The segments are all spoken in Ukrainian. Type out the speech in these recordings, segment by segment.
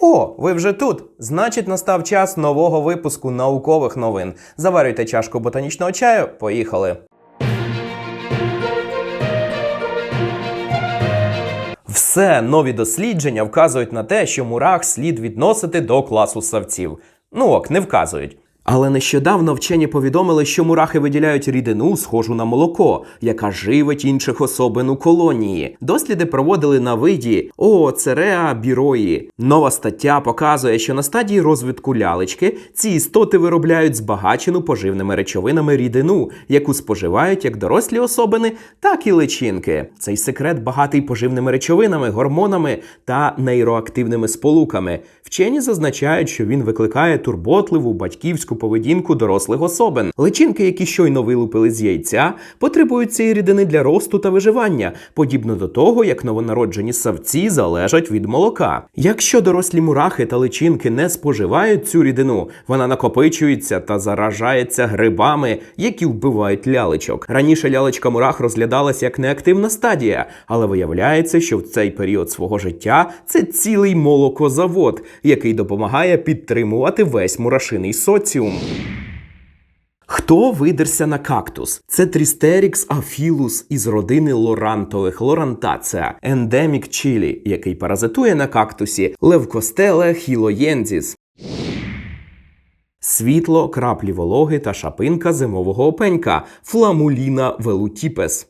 О, ви вже тут. Значить, настав час нового випуску наукових новин. Заварюйте чашку ботанічного чаю. Поїхали. Все нові дослідження вказують на те, що мурах слід відносити до класу савців. Ну ок, не вказують. Але нещодавно вчені повідомили, що мурахи виділяють рідину, схожу на молоко, яка живить інших особин у колонії. Досліди проводили на виді Ооцереа бірої. Нова стаття показує, що на стадії розвитку лялечки ці істоти виробляють збагачену поживними речовинами рідину, яку споживають як дорослі особини, так і личинки. Цей секрет багатий поживними речовинами, гормонами та нейроактивними сполуками. Вчені зазначають, що він викликає турботливу батьківську поведінку дорослих особин. Личинки, які щойно вилупили з яйця, потребують цієї рідини для росту та виживання, подібно до того, як новонароджені савці залежать від молока. Якщо дорослі мурахи та личинки не споживають цю рідину, вона накопичується та заражається грибами, які вбивають лялечок. Раніше лялечка мурах розглядалась як неактивна стадія, але виявляється, що в цей період свого життя це цілий молокозавод, який допомагає підтримувати весь мурашиний соціум. Хто видерся на кактус? Це Трістерікс афілус із родини лорантових лорантацеа, ендемік чилі, який паразитує на кактусі Левкостеле хілоєнзіс. Світло, краплі вологи та шапинка зимового опенька Фламуліна велутіпес.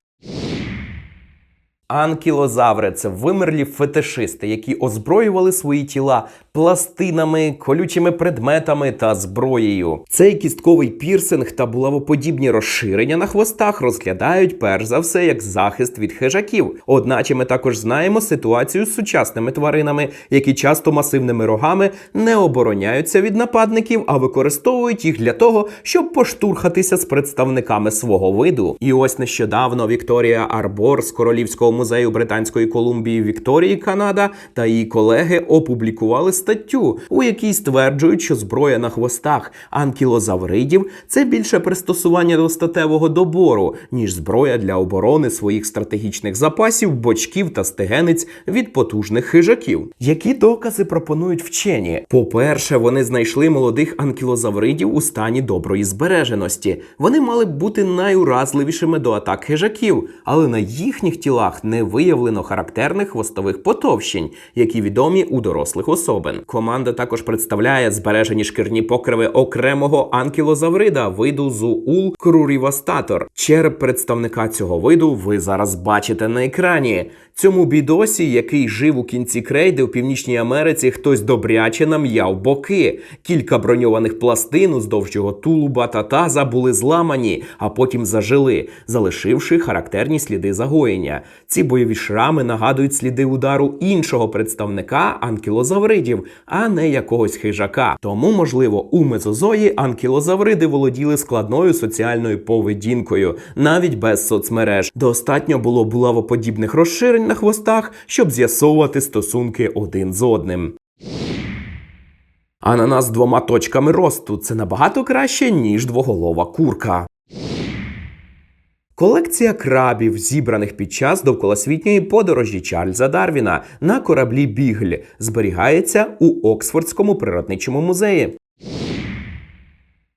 Анкілозаври це вимерлі фетишисти, які озброювали свої тіла пластинами, колючими предметами та зброєю. Цей кістковий пірсинг та булавоподібні розширення на хвостах розглядають перш за все як захист від хижаків. Одначе ми також знаємо ситуацію з сучасними тваринами, які часто масивними рогами не обороняються від нападників, а використовують їх для того, щоб поштурхатися з представниками свого виду. І ось нещодавно Вікторія Арбор з Королівського музею Британської Колумбії Вікторії, Канада та її колеги опублікували статтю, у якій стверджують, що зброя на хвостах анкілозавридів це більше пристосування до статевого добору, ніж зброя для оборони своїх стратегічних запасів, бочків та стегенець від потужних хижаків. Які докази пропонують вчені? По-перше, вони знайшли молодих анкілозавридів у стані доброї збереженості. Вони мали б бути найуразливішими до атак хижаків, але на їхніх тілах не виявлено характерних хвостових потовщень, які відомі у дорослих особин. Команда також представляє збережені шкірні покриви окремого анкілозаврида виду зуул крурівастатор. Череп представника цього виду ви зараз бачите на екрані. Цьому бідосі, який жив у кінці крейди у Північній Америці, хтось добряче нам'яв боки. Кілька броньованих пластин уздовж його тулуба та таза були зламані, а потім зажили, залишивши характерні сліди загоєння. Ці бойові шрами нагадують сліди удару іншого представника анкілозавридів, а не якогось хижака. Тому, можливо, у мезозої анкілозавриди володіли складною соціальною поведінкою, навіть без соцмереж. Достатньо було булавоподібних розширень на хвостах, щоб з'ясовувати стосунки один з одним. Ананас з двома точками росту це набагато краще, ніж двоголова курка. Колекція крабів, зібраних під час довколосвітньої подорожі Чарльза Дарвіна на кораблі Бігль, зберігається у Оксфордському природничому музеї.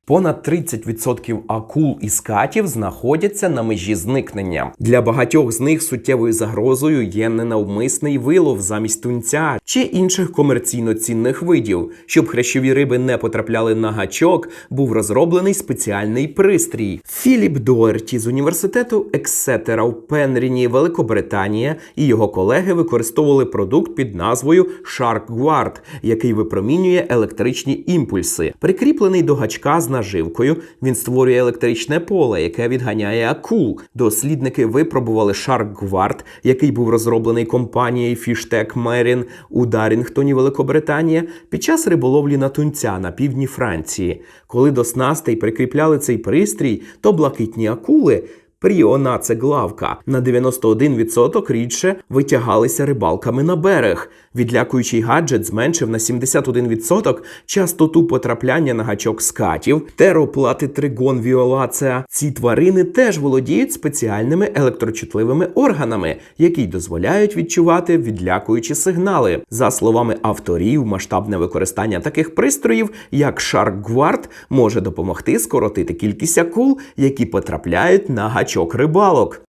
Понад 30% акул і скатів знаходяться на межі зникнення. Для багатьох з них суттєвою загрозою є ненавмисний вилов замість тунця чи інших комерційно цінних видів. Щоб хрящові риби не потрапляли на гачок, був розроблений спеціальний пристрій. Філіп Доерті з університету Ексетера в Пенріні, Великобританія, і його колеги використовували продукт під назвою Shark Guard, який випромінює електричні імпульси. Прикріплений до гачка з наживкою, він створює електричне поле, яке відганяє акул. Дослідники випробували Shark Guard, який був розроблений компанією Fishtech Marine у Дарінгтоні, Великобританія, під час риболовлі на тунця на півдні Франції. Коли до снастей прикріпляли цей пристрій, то блакитні акули пріонацеглавка. На 91% рідше витягалися рибалками на берег. Відлякуючий гаджет зменшив на 71% частоту потрапляння на гачок скатів, тероплати тригон віолацеа. Ці тварини теж володіють спеціальними електрочутливими органами, які дозволяють відчувати відлякуючі сигнали. За словами авторів, масштабне використання таких пристроїв, як Shark Guard, може допомогти скоротити кількість акул, які потрапляють на гачок рибалок.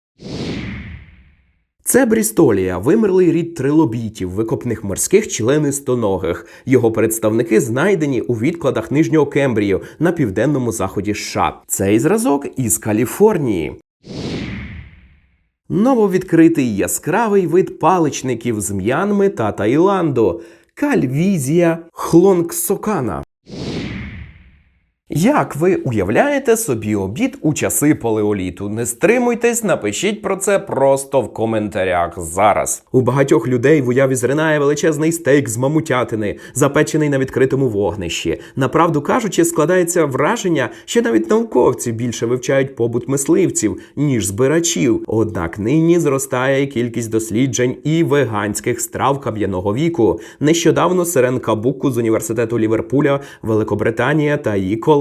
Це брістолія, вимерлий рід трилобітів, викопних морських членистоногих. Його представники знайдені у відкладах Нижнього Кембрію на південному заході США. Цей зразок із Каліфорнії. Нововідкритий яскравий вид паличників з М'янми та Таїланду. Кальвізія хлонгсокана. Як ви уявляєте собі обід у часи палеоліту? Не стримуйтесь, напишіть про це просто в коментарях зараз. У багатьох людей в уяві зринає величезний стейк з мамутятини, запечений на відкритому вогнищі. Направду кажучи, складається враження, що навіть науковці більше вивчають побут мисливців, ніж збирачів. Однак нині зростає кількість досліджень і веганських страв кам'яного віку. Нещодавно Сирен Кабуку з університету Ліверпуля, Великобританія та її колеги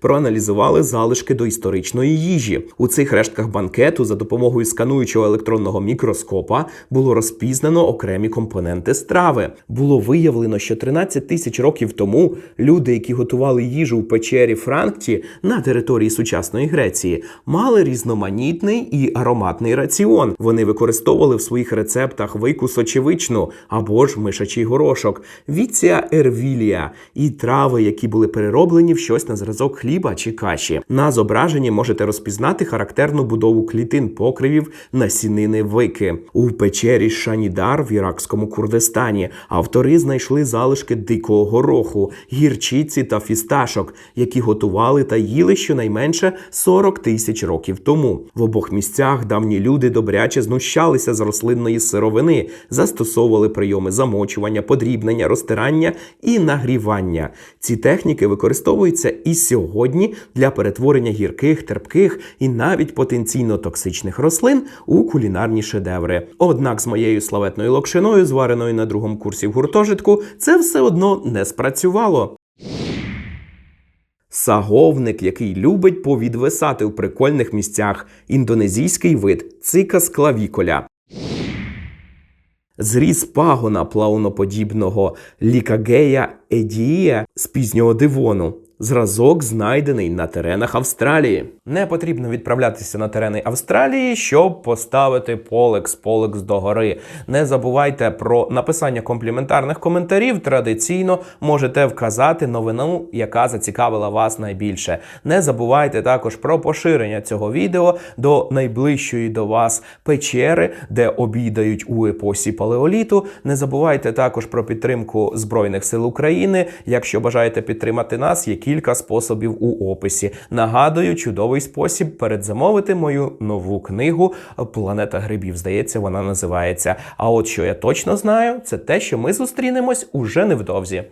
проаналізували залишки доісторичної їжі. У цих рештках банкету за допомогою скануючого електронного мікроскопа було розпізнано окремі компоненти страви. Було виявлено, що 13 тисяч років тому люди, які готували їжу в печері Франкті на території сучасної Греції, мали різноманітний і ароматний раціон. Вони використовували в своїх рецептах викус очевичну або ж мишачий горошок, віція ервілія і трави, які були перероблені в щось на зразок хліба чи каші. На зображенні можете розпізнати характерну будову клітин покривів насінини вики. У печері Шанідар в іракському Курдистані автори знайшли залишки дикого гороху, гірчиці та фісташок, які готували та їли щонайменше 40 тисяч років тому. В обох місцях давні люди добряче знущалися з рослинної сировини, застосовували прийоми замочування, подрібнення, розтирання і нагрівання. Ці техніки використовуються і сьогодні для перетворення гірких, терпких і навіть потенційно токсичних рослин у кулінарні шедеври. Однак з моєю славетною локшиною, звареною на другому курсі в гуртожитку, це все одно не спрацювало. Саговник, який любить повідвисати у прикольних місцях, індонезійський вид цикас клавіколя. Зріз пагона плавноподібного лікагея едія з пізнього дивону. Зразок знайдений на теренах Австралії. Не потрібно відправлятися на терени Австралії, щоб поставити полекс, полекс догори. Не забувайте про написання компліментарних коментарів. Традиційно можете вказати новину, яка зацікавила вас найбільше. Не забувайте також про поширення цього відео до найближчої до вас печери, де обідають у епосі палеоліту. Не забувайте також про підтримку Збройних сил України. Якщо бажаєте підтримати нас, є кілька способів у описі. Нагадую, чудовий спосіб передзамовити мою нову книгу Планета грибів. Здається, вона називається. А от що я точно знаю, це те, що ми зустрінемось уже невдовзі.